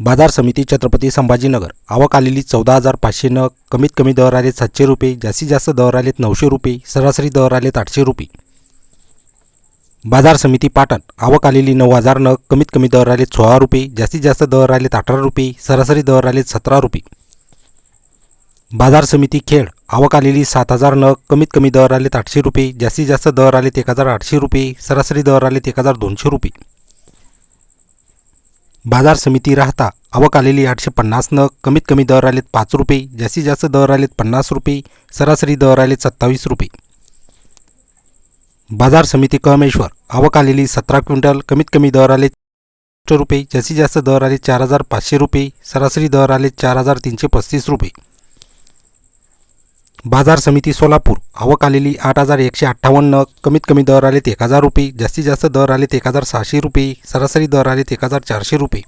बाजार समिती छत्रपती संभाजीनगर. आवक आलेली चौदा हजार पाचशे नग कमीत कमी दर आलेत सातशे रुपये जास्तीत जास्त दर आलेत नऊशे रुपये सरासरी दर आलेत आठशे रुपये. बाजार समिती पाटण. आवक आलेली नऊ हजार नग कमीत कमी दर आलेत सोळा रुपये जास्तीत जास्त दर आलेत अठरा रुपये सरासरी दर आलेत सतरा रुपये. बाजार समिती खेड. आवक आलेली सात हजार नग कमीत कमी दर आलेत आठशे रुपये जास्तीत जास्त दर आलेत एक हजार आठशे रुपये सरासरी दर आलेत एक हजार दोनशे रुपये. बाजार समिती राहता आवक आलेली आठशे पन्नासनं कमीत कमी दर आलेत पाच रुपये जास्तीत जास्त दर आलेत पन्नास रुपये सरासरी दर आलेत सत्तावीस रुपये. बाजार समिती कळमेश्वर आवक आलेली सतरा क्विंटल कमीत कमी दर आले रुपये जास्तीत जास्त दर आले चार हजार पाचशे रुपये सरासरी दर आले चार हजार तीनशे पस्तीस रुपये. बाजार समिती सोलापूर. आवक आलेली आठ हजार एकशे अठ्ठावन्न. कमीत कमी दर आलेत एक हजार रुपये. जास्तीत जास्त दर आलेत एक हजार सहाशे रुपये. सरासरी दर आलेत एक हजार चारशे रुपये.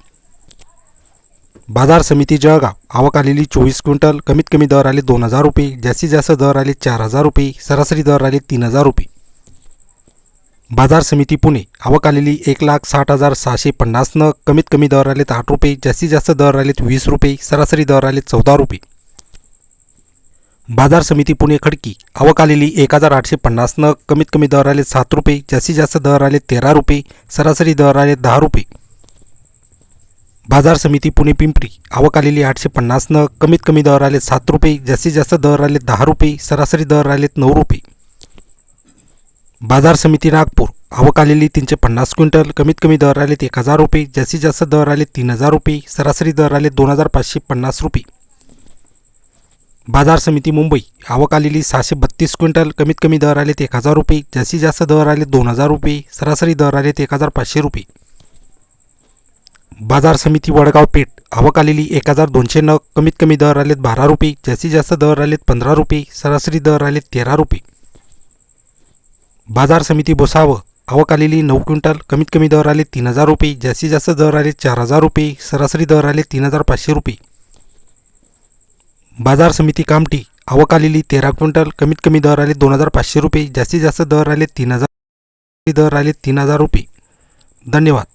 बाजार समिती जळगाव. आवक आलेली चोवीस क्विंटल. कमीत कमी दर आले दोन हजार रुपये. जास्तीत जास्त दर आले चार हजार रुपये. सरासरी दर आले तीन हजार रुपये. बाजार समिती पुणे. आवक आलेली एक लाख साठ हजार सहाशे पन्नास नग कमीत कमी दर आलेत आठ रुपये. जास्तीत जास्त दर आलेत वीस रुपये. सरासरी दर आले चौदा रुपये. बाजार समिती पुणे खडकी. आवक आलेली एक हजार आठशे पन्नास नग कमीत कमी दर आले सात रुपये जास्तीत जास्त दर आले तेरा रुपये सरासरी दर आले दहा रुपये. बाजार समिती पुणे पिंपरी. आवक आलेली आठशे पन्नास नग कमीत कमी दर आले सात रुपये जास्तीत जास्त दर आले दहा रुपये सरासरी दर आलेत नऊ रुपये. बाजार समिती नागपूर. आवक आलेली तीनशे पन्नास क्विंटल कमीत कमी दर आलेत एक हजार रुपये जास्तीत जास्त दर आले तीन हजार रुपये सरासरी दर आले दोन हजार पाचशे पन्नास रुपये. बाजार समिती मुंबई. आवक आलेली सहाशे बत्तीस क्विंटल कमीत कमी दर आलेत एक हजार रुपये. जास्तीत जास्त दर आले दोन हजार रुपये. सरासरी दर आलेत एक हजार पाचशे रुपये. बाजार समिती वडगाव पेठ. आवक आलेली एक हजार दोनशे नग कमीत कमी दर आलेत बारा रुपये. जास्तीत जास्त दर आलेत पंधरा रुपये. सरासरी दर आलेत तेरा रुपये. बाजार समिती बोसावं आवक आलेली नऊ क्विंटल कमीत कमी दर आले तीन हजार रुपये. जास्तीत जास्त दर आले चार हजार रुपये. सरासरी दर आले तीन हजार पाचशे रुपये. बाजार समिती कामठी. आवक आलेली तेरा क्विंटल. कमीत कमी दर आले दोन हजार पाचशे रुपये. जास्तीत जास्त दर आले तीन हजार दर आले तीन हजार रुपये. धन्यवाद.